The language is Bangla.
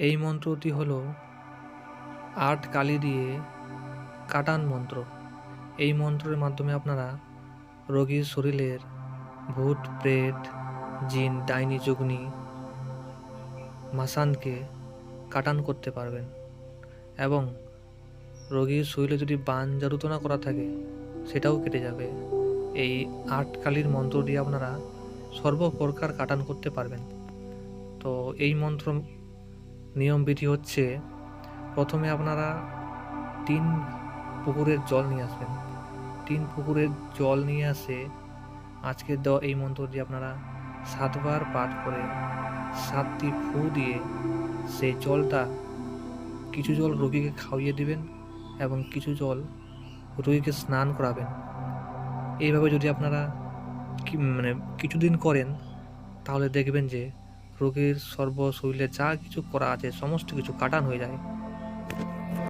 এই মন্ত্রটি হলো আট কালি দিয়ে কাটান মন্ত্র। এই মন্ত্রের মাধ্যমে আপনারা রোগীর শরীরের ভূত, প্রেত, জিন, ডাইনি, যুগনি, মাসানকে কাটান করতে পারবেন। এবং রোগীর শরীরে যদি বান জারুতনা করা থাকে, সেটাও কেটে যাবে। এই আট কালির মন্ত্র দিয়ে আপনারা সর্বপ্রকার কাটান করতে পারবেন। তো এই মন্ত্র নিয়মবিধি হচ্ছে প্রথমে আপনারা তিন পুকুরের জল নিয়ে আসবেন। তিন পুকুরের জল নিয়ে আসে আজকে দেওয়া এই মন্ত্র দিয়ে আপনারা সাতবার পাঠ করে সাতটি ফু দিয়ে সেই জলটা কিছু জল রোগীকে খাওয়িয়ে দিবেন এবং কিছু জল রোগীকে স্নান করাবেন। এইভাবে যদি আপনারা মানে কিছুদিন করেন, তাহলে দেখবেন যে রোগীর সর্বশৈলে যা কিছু করা আছে সমস্ত কিছু কাটান হয়ে যায়।